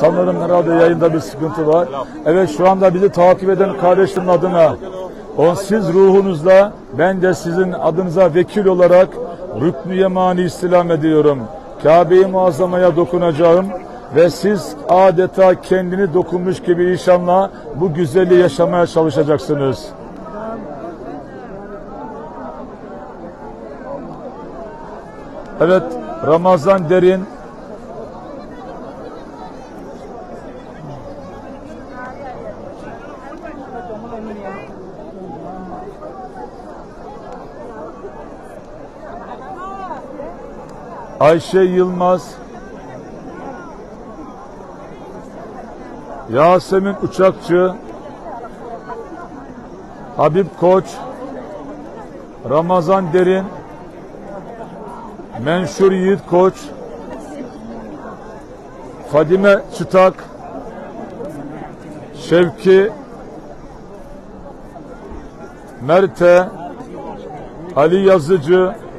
Sanırım herhalde yayında bir sıkıntı var. Evet şu anda bizi takip eden kardeşlerin adına on siz ruhunuzla ben de sizin adınıza vekil olarak Rüknü Yemani istilam ediyorum. Kabe-i Muazzama'ya dokunacağım ve siz adeta kendini dokunmuş gibi inşallah bu güzelliği yaşamaya çalışacaksınız. Evet, Ramazan Derin Ayşe Yılmaz. Yasemin Uçakçı. Habib Koç. Ramazan Derin. Menşur Yiğit Koç. Fadime Çıtak. Şevki. Merte. Ali Yazıcı